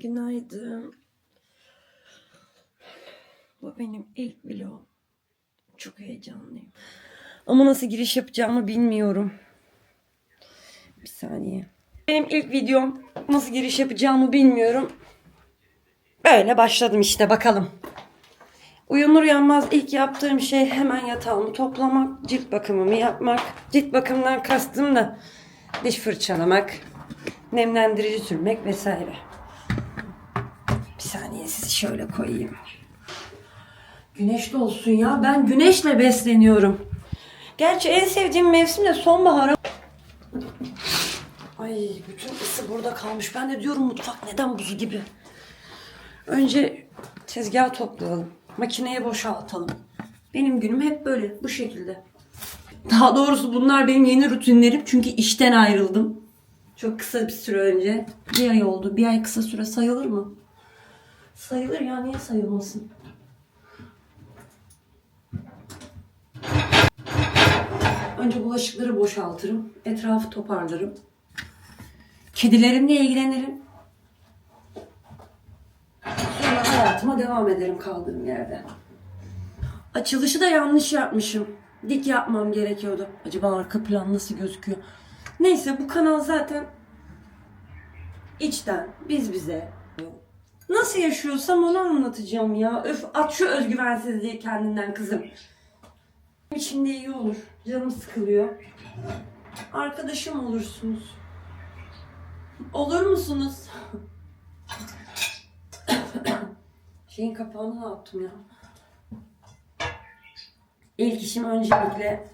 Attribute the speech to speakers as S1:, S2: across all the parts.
S1: Günaydın. Bu benim ilk vlogum. Çok heyecanlıyım. Ama nasıl giriş yapacağımı bilmiyorum. Bir saniye. Benim ilk videom. Nasıl giriş yapacağımı bilmiyorum. Böyle başladım işte bakalım. Uyanır uyanmaz ilk yaptığım şey hemen yatağımı toplamak, cilt bakımımı yapmak. Cilt bakımından kastım da diş fırçalamak, nemlendirici sürmek vesaire. Saniye sizi şöyle koyayım. Güneşli olsun ya. Ben güneşle besleniyorum. Gerçi en sevdiğim mevsim de sonbahar. Ay bütün ısı burada kalmış. Ben de diyorum mutfak neden buz gibi. Önce tezgahı toplayalım. Makineye boşaltalım. Benim günüm hep böyle bu şekilde. Daha doğrusu bunlar benim yeni rutinlerim. Çünkü işten ayrıldım. Çok kısa bir süre önce. Bir ay oldu. Bir ay kısa süre sayılır mı? Sayılır ya niye sayılmasın? Önce bulaşıkları boşaltırım. Etrafı toparlarım. Kedilerimle ilgilenirim. Sonra hayatıma devam ederim kaldığım yerde. Açılışı da yanlış yapmışım. Dik yapmam gerekiyordu. Acaba arka plan nasıl gözüküyor? Neyse bu kanal zaten içten, biz bize. Nasıl yaşıyorsam onu anlatacağım ya. Öf at şu özgüvensizliği kendinden kızım. İçimde iyi olur. Canım sıkılıyor. Arkadaşım olursunuz. Olur musunuz? Şeyin kapağını ne yaptım ya? İlk işim öncelikle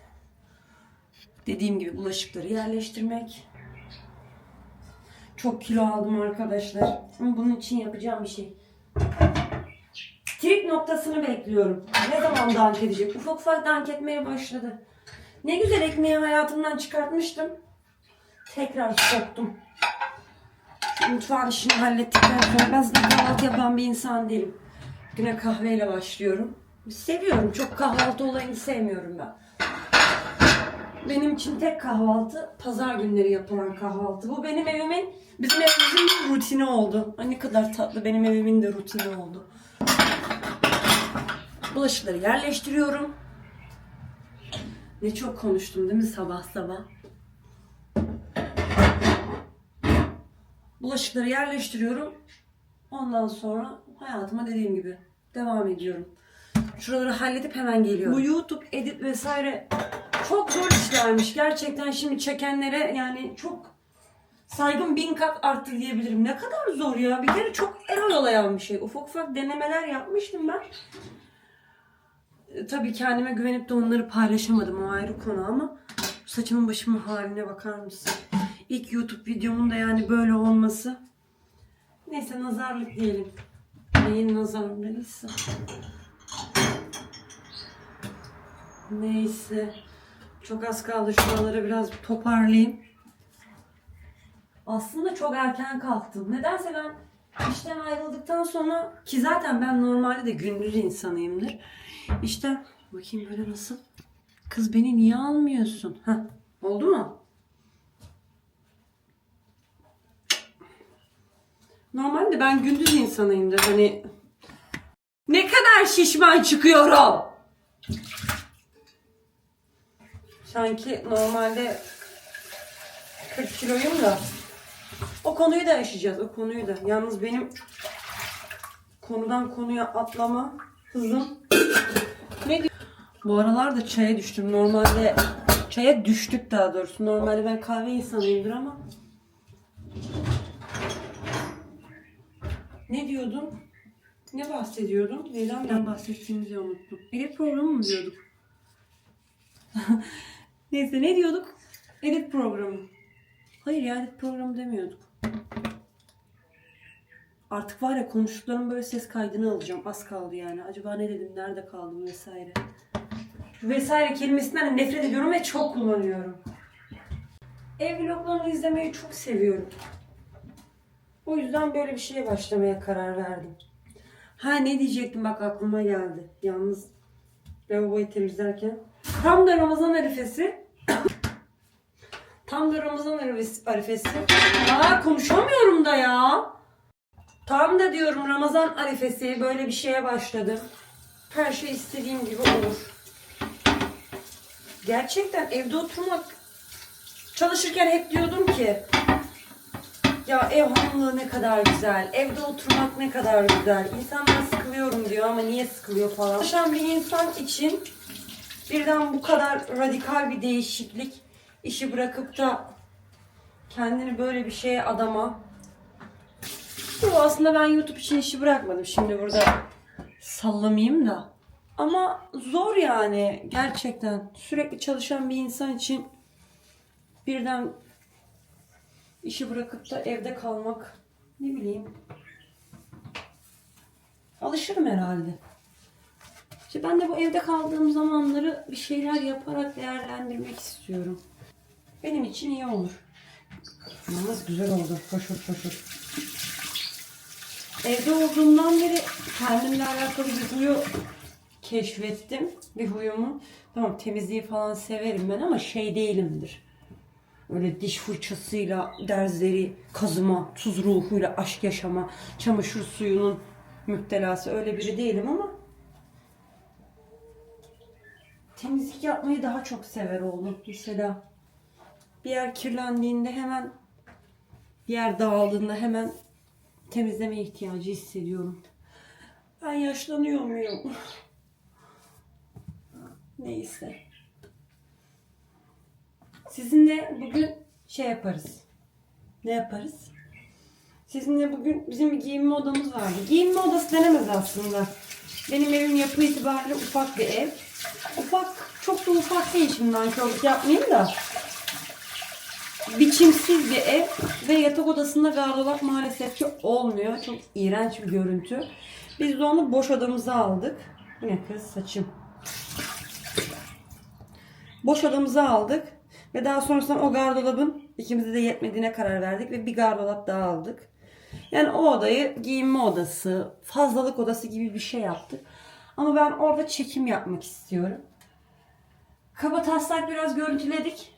S1: dediğim gibi bulaşıkları yerleştirmek. Çok kilo aldım arkadaşlar. Ama bunun için yapacağım bir şey. Trik noktasını bekliyorum. Ne zaman dank edecek? Ufak ufak dank etmeye başladı. Ne güzel ekmeği hayatımdan çıkartmıştım. Tekrar soktum. Mutfağın işini hallettikten sonra ben kahvaltı yapan bir insan değilim. Güne kahveyle başlıyorum. Seviyorum. Çok kahvaltı olayını sevmiyorum ben. Benim için tek kahvaltı pazar günleri yapılan kahvaltı. Bu benim evimin, bizim evimizin rutini oldu. Ay ne kadar tatlı benim evimin de rutini oldu. Bulaşıkları yerleştiriyorum. Ne çok konuştum değil mi sabah sabah? Bulaşıkları yerleştiriyorum. Ondan sonra hayatıma dediğim gibi devam ediyorum. Şuraları halledip hemen geliyorum. Bu YouTube edit vesaire çok zor işlermiş. Gerçekten şimdi çekenlere yani çok saygım bin kat arttı diyebilirim. Ne kadar zor ya. Bir kere çok el oyalayan bir şey. Ufak ufak denemeler yapmıştım ben. E, Tabii kendime güvenip de onları paylaşamadım. O ayrı konu ama saçımın başımın haline bakar mısın? İlk YouTube videomun da yani böyle olması. Neyse nazarlık diyelim. Neyin nazarı neyse. Çok az kaldı şuraları biraz toparlayayım. Aslında çok erken kalktım. Nedense ben işten ayrıldıktan sonra ki zaten ben normalde de gündüz insanıyımdır. İşte bakayım böyle nasıl. Kız beni niye almıyorsun? Heh, oldu mu? Normalde ben gündüz insanıyımdır. Hani ne kadar şişman çıkıyorum. Sanki normalde 40 kiloyum da. O konuyu da yaşayacağız. O konuyu da. Yalnız benim konudan konuya atlama hızım. ne? Bu aralar da çaya düştüm. Normalde çaya düştük daha doğrusu. Normalde ben kahve insanıyımdır ama. Ne diyordum? Ne bahsediyordum? Neyden bahsettiğimizi unuttum. Edit programı mı diyorduk? Neyse ne diyorduk? Edit programı. Hayır ya edit programı demiyorduk. Artık var ya konuştuklarım böyle ses kaydını alacağım. Az kaldı yani. Acaba ne dedim, nerede kaldım vesaire. Vesaire kelimesinden de nefret ediyorum ve çok kullanıyorum. Ev vloglarını izlemeyi çok seviyorum. O yüzden böyle bir şeye başlamaya karar verdim. Ha ne diyecektim bak aklıma geldi. Yalnız lavaboyu temizlerken. Tam da Ramazan arifesi. Tam da Ramazan arifesi. Aa konuşamıyorum da ya. Tam da diyorum Ramazan arifesi böyle bir şeye başladım. Her şey istediğim gibi olur. Gerçekten evde oturmak çalışırken hep diyordum ki ya ev hanımlığı ne kadar güzel, evde oturmak ne kadar güzel. İnsanlar sıkılıyorum diyor ama niye sıkılıyor falan. Çalışan bir insan için birden bu kadar radikal bir değişiklik, işi bırakıp da kendini böyle bir şeye adama. Bu aslında ben YouTube için işi bırakmadım. Şimdi burada sallamayayım da. Ama zor yani gerçekten. Sürekli çalışan bir insan için birden işi bırakıp da evde kalmak ne bileyim. Alışırım herhalde. İşte ben de bu evde kaldığım zamanları bir şeyler yaparak değerlendirmek istiyorum. Benim için iyi olur. Yalnız güzel oldu. Foşur foşur. Evde olduğumdan beri kendimle alakalı bir huyu keşfettim. Bir huyumu. Tamam temizliği falan severim ben ama şey değilimdir. Öyle diş fırçasıyla derzleri kazıma, tuz ruhuyla aşk yaşama, çamaşır suyunun müptelası öyle biri değilim ama temizlik yapmayı daha çok sever oldum. Mesela bir yer kirlendiğinde hemen bir yer dağıldığında hemen temizleme ihtiyacı hissediyorum. Ben yaşlanıyor muyum? Neyse. Sizinle bugün şey yaparız. Ne yaparız? Sizinle bugün bizim bir giyinme odamız vardı. Giyinme odası denemez aslında. Benim evim yapı itibariyle ufak bir ev. Ufak, çok da ufak değil şimdi nankörlük yapmayayım da. Biçimsiz bir ev ve yatak odasında gardırop maalesef ki olmuyor. Çok iğrenç bir görüntü. Biz de onu boş odamıza aldık. Yine kız saçım. Boş odamıza aldık. Ve daha sonrasında o gardırobun ikimize de yetmediğine karar verdik ve bir gardırop daha aldık. Yani o odayı giyinme odası, fazlalık odası gibi bir şey yaptık. Ama ben orada çekim yapmak istiyorum. Kaba taslak biraz görüntüledik.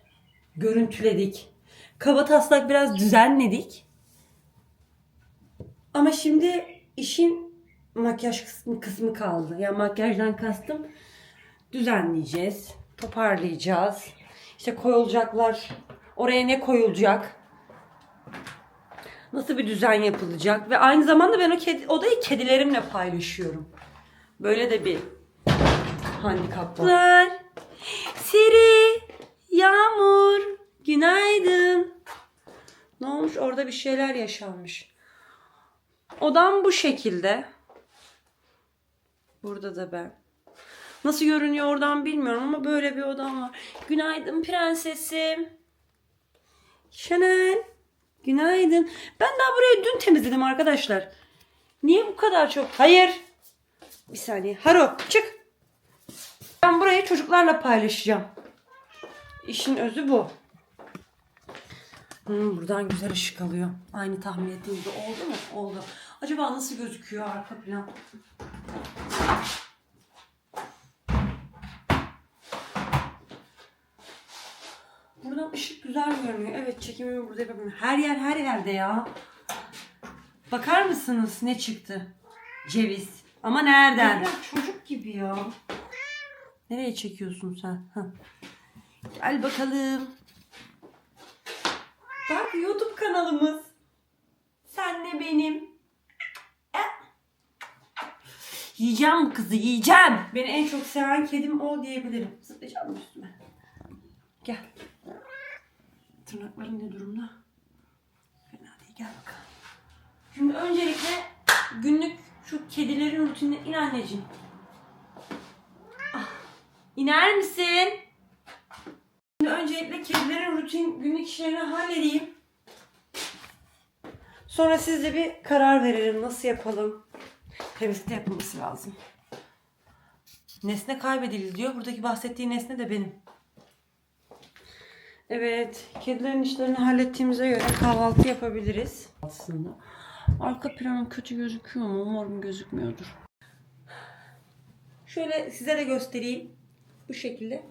S1: Görüntüledik. Kaba taslak biraz düzenledik. Ama şimdi işin makyaj kısmı, kısmı kaldı. Yani makyajdan kastım düzenleyeceğiz, toparlayacağız. İşte koyulacaklar. Oraya ne koyulacak? Nasıl bir düzen yapılacak? Ve aynı zamanda ben o kedi, odayı kedilerimle paylaşıyorum. Böyle de bir handikap var. Siri, Yağmur, günaydın. Ne olmuş? Orada bir şeyler yaşanmış. Odam bu şekilde. Burada da ben. Nasıl görünüyor oradan bilmiyorum ama böyle bir odam var. Günaydın prensesim. Chanel. Günaydın. Ben daha burayı dün temizledim arkadaşlar. Niye bu kadar çok? Hayır. Bir saniye. Haro çık. Ben burayı çocuklarla paylaşacağım. İşin özü bu. Hmm, buradan güzel ışık alıyor. Aynı tahmin ettiğim gibi oldu mu? Oldu. Acaba nasıl gözüküyor arka plan? Buradan ışık güzel görünüyor. Evet çekimimi burada yapabilirim. Her yer her yerde ya. Bakar mısınız ne çıktı? Ceviz. Ama nereden? Ya çocuk gibi ya. Nereye çekiyorsun sen? Hah. Gel bakalım. Bak YouTube kanalımız. Senle benim. Eh. Yiyeceğim bu kızı yiyeceğim. Beni en çok seven kedim o diyebilirim. Zıplayacağım üstüme? Gel. Tırnakların ne durumda? Fena değil gel bakalım. Şimdi öncelikle günlük şu kedilerin rutinine in anneciğim. Ah, iner misin? Şimdi öncelikle kedilerin rutin günlük işlerini halledeyim. Sonra sizle bir karar verelim nasıl yapalım. Temizlikte yapılması lazım. Nesne kaybedildi diyor. Buradaki bahsettiği nesne de benim. Evet, kedilerin işlerini hallettiğimize göre kahvaltı yapabiliriz. Aslında. Arka planım kötü gözüküyor mu? Umarım gözükmüyordur. Şöyle size de göstereyim. Bu şekilde.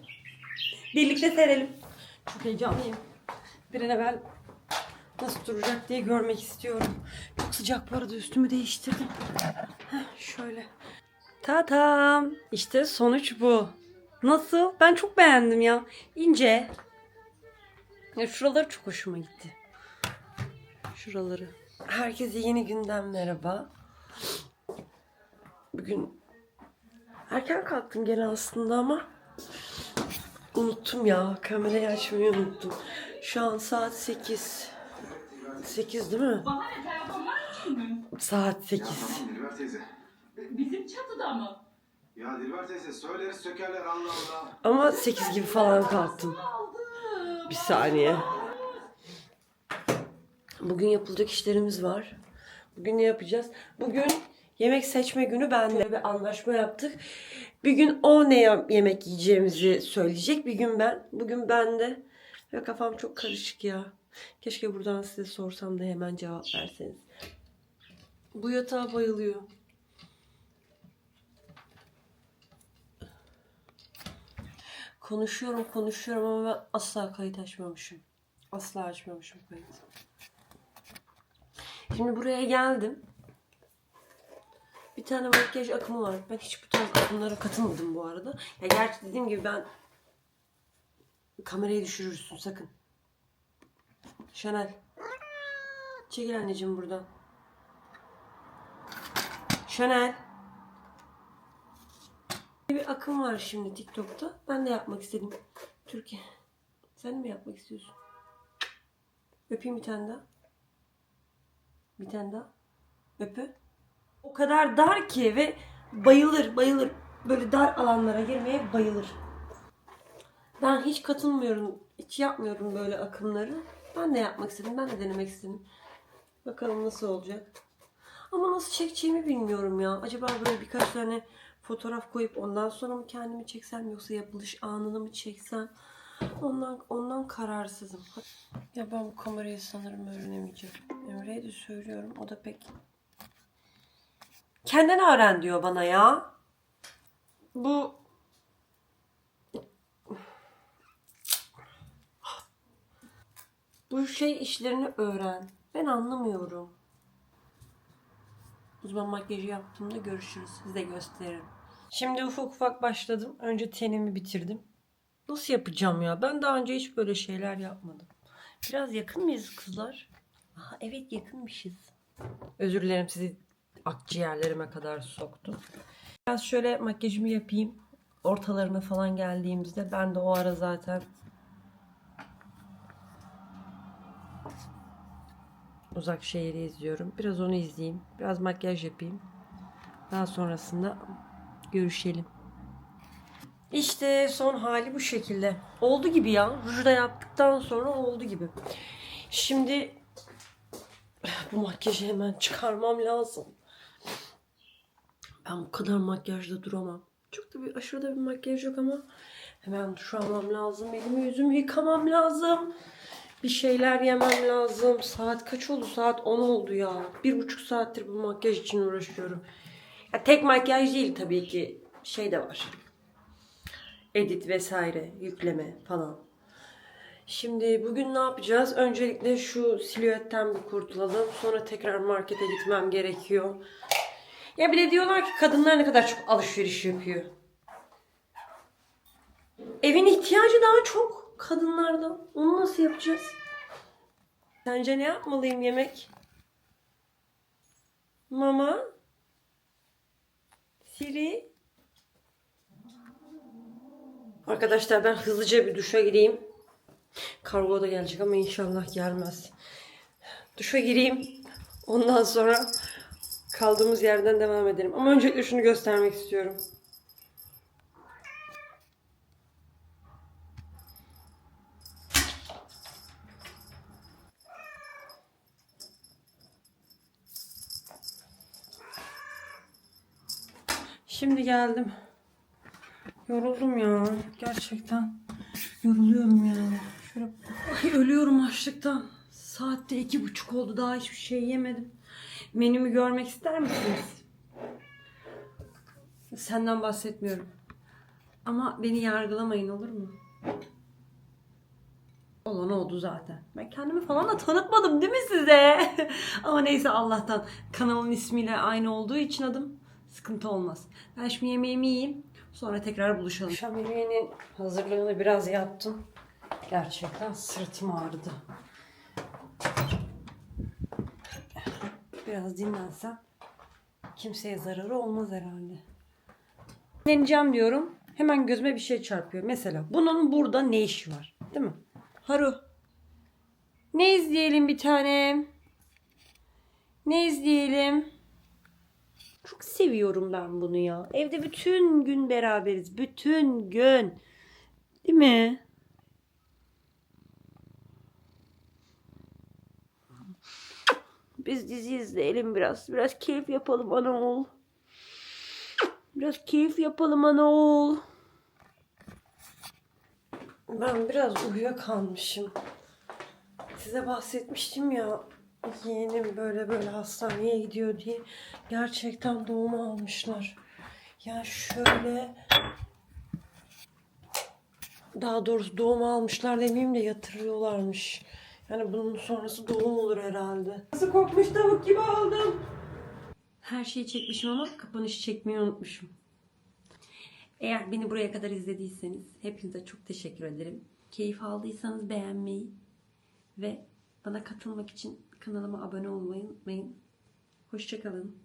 S1: Birlikte serelim. Çok heyecanlıyım. Bir an evvel nasıl duracak diye görmek istiyorum. Çok sıcak bu arada üstümü değiştirdim. Heh, şöyle. Tatam. İşte sonuç bu. Nasıl? Ben çok beğendim ya. İnce. Ya şuraları çok hoşuma gitti. Şuraları. Herkese yeni günden merhaba. Bugün erken kalktım gene aslında ama unuttum ya. Kamerayı açmayı unuttum. Şu an saat 8. 8 değil mi? Saat 8.
S2: Dilber teyze.
S3: Bizim çatıda mı?
S2: Ya Dilber teyze söyleriz sökerler Allah Allah.
S1: Ama 8 gibi falan kalktım. Bir saniye. Bugün yapılacak işlerimiz var. Bugün ne yapacağız? Bugün yemek seçme günü bende bir anlaşma yaptık. Bir gün o ne yemek yiyeceğimizi söyleyecek. Bir gün ben. Bugün bende. Ve kafam çok karışık ya. Keşke buradan size sorsam da hemen cevap verseniz. Bu yatağa bayılıyor. Konuşuyorum konuşuyorum ama ben asla kayıt açmamışım. Asla açmamışım kayıt. Şimdi buraya geldim. Bir tane makyaj akımı var. Ben hiç bu tarz akımlara katılmadım bu arada. Ya gerçi dediğim gibi ben kamerayı düşürürsün sakın. Chanel. Çekil anneciğim buradan. Chanel. Bir akım var şimdi TikTok'ta. Ben de yapmak istedim. Türkiye. Sen mi yapmak istiyorsun? Öpeyim bir tane daha. Bir tane daha. Öpü. O kadar dar ki ve bayılır bayılır. Böyle dar alanlara girmeye bayılır. Ben hiç katılmıyorum. Hiç yapmıyorum böyle akımları. Ben de yapmak istedim. Ben de denemek istedim. Bakalım nasıl olacak. Ama nasıl çekeceğimi bilmiyorum ya. Acaba böyle birkaç tane fotoğraf koyup ondan sonra mı kendimi çeksem yoksa yapılış anını mı çeksem? Ondan ondan kararsızım. Ya ben bu kamerayı sanırım öğrenemeyeceğim. Emre'ye de söylüyorum. O da pek kendin öğren diyor bana ya. Bu bu şey işlerini öğren. Ben anlamıyorum. Uzman makyajı yaptığımda görüşürüz. Size gösteririm. Şimdi ufak ufak başladım. Önce tenimi bitirdim. Nasıl yapacağım ya? Ben daha önce hiç böyle şeyler yapmadım. Biraz yakın mıyız kızlar? Aha, evet yakınmışız. Özür dilerim sizi akciğerlerime kadar soktum. Biraz şöyle makyajımı yapayım. Ortalarına falan geldiğimizde ben de o ara zaten Uzak Şehir'i izliyorum. Biraz onu izleyeyim. Biraz makyaj yapayım. Daha sonrasında görüşelim. İşte son hali bu şekilde. Oldu gibi ya. Ruju da yaptıktan sonra oldu gibi. Şimdi bu makyajı hemen çıkarmam lazım. Ben bu kadar makyajda duramam. Çok da bir aşırı da bir makyaj yok ama hemen duş almam lazım. Elimi yüzümü yıkamam lazım. Bir şeyler yemem lazım. Saat kaç oldu? Saat 10 oldu ya. Bir buçuk saattir bu makyaj için uğraşıyorum. Ya tek makyaj değil tabii ki. Şey de var. Edit vesaire, yükleme falan. Şimdi bugün ne yapacağız? Öncelikle şu silüetten bir kurtulalım. Sonra tekrar markete gitmem gerekiyor. Ya bir de diyorlar ki kadınlar ne kadar çok alışveriş yapıyor. Evin ihtiyacı daha çok kadınlardan. Onu nasıl yapacağız? Sence ne yapmalıyım yemek? Mama? Siri? Arkadaşlar ben hızlıca bir duşa gireyim. Kargo da gelecek ama inşallah gelmez. Duşa gireyim. Ondan sonra kaldığımız yerden devam edelim. Ama öncelikle şunu göstermek istiyorum. Şimdi geldim. Yoruldum ya. Gerçekten yoruluyorum yani. Şöyle ay ölüyorum açlıktan. Saatte iki buçuk oldu. Daha hiçbir şey yemedim. Menümü görmek ister misiniz? Senden bahsetmiyorum. Ama beni yargılamayın olur mu? Olan oldu zaten. Ben kendimi falan da tanıtmadım değil mi size? Ama neyse Allah'tan kanalın ismiyle aynı olduğu için adım sıkıntı olmaz. Ben şimdi yemeğimi yiyeyim. Sonra tekrar buluşalım. Akşam yemeğinin hazırlığını biraz yaptım. Gerçekten sırtım ağrıdı. Biraz dinlensem kimseye zararı olmaz herhalde. Dinleneceğim diyorum. Hemen gözüme bir şey çarpıyor. Mesela bunun burada ne işi var? Değil mi? Haru. Ne izleyelim bir tanem? Ne izleyelim? Çok seviyorum ben bunu ya. Evde bütün gün beraberiz. Bütün gün. Değil mi? Biz dizi izleyelim biraz. Biraz keyif yapalım ana oğul. Biraz keyif yapalım ana oğul. Ben biraz uyuyakalmışım. Size bahsetmiştim ya yeğenim böyle böyle hastaneye gidiyor diye. Gerçekten doğum almışlar. Ya şöyle daha doğrusu doğum almışlar demeyeyim de yatırıyorlarmış. Yani bunun sonrası doğum olur herhalde. Nasıl kokmuş tavuk gibi oldum. Her şeyi çekmişim ama kapanışı çekmeyi unutmuşum. Eğer beni buraya kadar izlediyseniz hepinize çok teşekkür ederim. Keyif aldıysanız beğenmeyi ve bana katılmak için kanalıma abone olmayı unutmayın. Hoşçakalın.